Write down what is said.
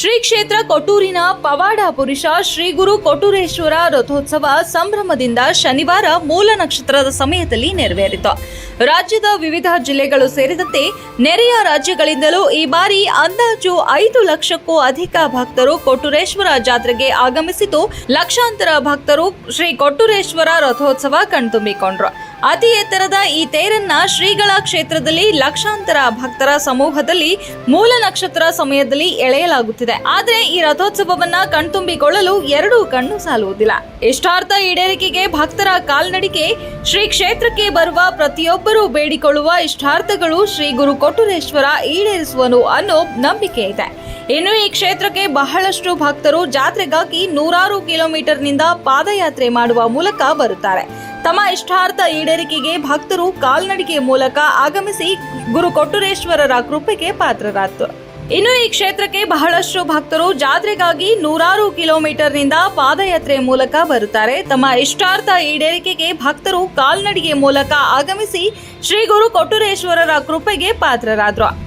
ಶ್ರೀ ಕ್ಷೇತ್ರ ಕೊಟ್ಟೂರಿನ ಪವಾಡ ಪುರುಷ ಶ್ರೀ ಗುರು ಕೊಟ್ಟೂರೇಶ್ವರ ರಥೋತ್ಸವ ಸಂಭ್ರಮದಿಂದ ಶನಿವಾರ ಮೂಲ ನಕ್ಷತ್ರದ ಸಮಯದಲ್ಲಿ ನೆರವೇರಿತು. ರಾಜ್ಯದ ವಿವಿಧ ಜಿಲ್ಲೆಗಳು ಸೇರಿದಂತೆ ನೆರೆಯ ರಾಜ್ಯಗಳಿಂದಲೂ ಈ ಬಾರಿ ಅಂದಾಜು ಐದು ಲಕ್ಷಕ್ಕೂ ಅಧಿಕ ಭಕ್ತರು ಕೊಟ್ಟೂರೇಶ್ವರ ಜಾತ್ರೆಗೆ ಆಗಮಿಸಿದ್ದು, ಲಕ್ಷಾಂತರ ಭಕ್ತರು ಶ್ರೀ ಕೊಟ್ಟೂರೇಶ್ವರ ರಥೋತ್ಸವ ಕಣ್ತುಂಬಿಕೊಂಡ್ರು. ಅತಿ ಎತ್ತರದ ಈ ತೇರನ್ನ ಶ್ರೀಗಳ ಕ್ಷೇತ್ರದಲ್ಲಿ ಲಕ್ಷಾಂತರ ಭಕ್ತರ ಸಮೂಹದಲ್ಲಿ ಮೂಲ ನಕ್ಷತ್ರ ಸಮಯದಲ್ಲಿ ಎಳೆಯಲಾಗುತ್ತಿದೆ. ಆದ್ರೆ ಈ ರಥೋತ್ಸವವನ್ನ ಕಣ್ತುಂಬಿಕೊಳ್ಳಲು ಎರಡೂ ಕಣ್ಣು ಸಾಲುವುದಿಲ್ಲ. ಇಷ್ಟಾರ್ಥ ಈಡೇರಿಕೆಗೆ ಭಕ್ತರ ಕಾಲ್ನಡಿಕೆ ಶ್ರೀ ಕ್ಷೇತ್ರಕ್ಕೆ ಬರುವ ಪ್ರತಿಯೊಬ್ಬರೂ ಬೇಡಿಕೊಳ್ಳುವ ಇಷ್ಟಾರ್ಥಗಳು ಶ್ರೀ ಗುರು ಕೊಟ್ಟುರೇಶ್ವರ ಈಡೇರಿಸುವನು ಅನ್ನೋ ನಂಬಿಕೆ ಇದೆ. ಇನ್ನು ಈ ಕ್ಷೇತ್ರಕ್ಕೆ ಬಹಳಷ್ಟು ಭಕ್ತರು ಜಾತ್ರೆಗಾಗಿ ನೂರಾರು ಕಿಲೋಮೀಟರ್ನಿಂದ ಪಾದಯಾತ್ರೆ ಮಾಡುವ ಮೂಲಕ ಬರುತ್ತಾರೆ. ತಮ್ಮ ಇಷ್ಟಾರ್ಥ ಈಡೇರಿಕೆಗೆ ಭಕ್ತರು ಕಾಲ್ನಡಿಗೆ ಮೂಲಕ ಆಗಮಿಸಿ ಗುರು ಕೊಟ್ಟುರೇಶ್ವರರ ಕೃಪೆಗೆ ಪಾತ್ರರಾದರು ಇನ್ನು ಈ ಕ್ಷೇತ್ರಕ್ಕೆ ಬಹಳಷ್ಟು ಭಕ್ತರು ಜಾತ್ರೆಗಾಗಿ ನೂರಾರು ಕಿಲೋಮೀಟರ್ನಿಂದ ಪಾದಯಾತ್ರೆ ಮೂಲಕ ಬರುತ್ತಾರೆ. ತಮ್ಮ ಇಷ್ಟಾರ್ಥ ಈಡೇರಿಕೆಗೆ ಭಕ್ತರು ಕಾಲ್ನಡಿಗೆ ಮೂಲಕ ಆಗಮಿಸಿ ಶ್ರೀ ಗುರು ಕೊಟ್ಟೂರೇಶ್ವರರ ಕೃಪೆಗೆ ಪಾತ್ರರಾದ್ರು.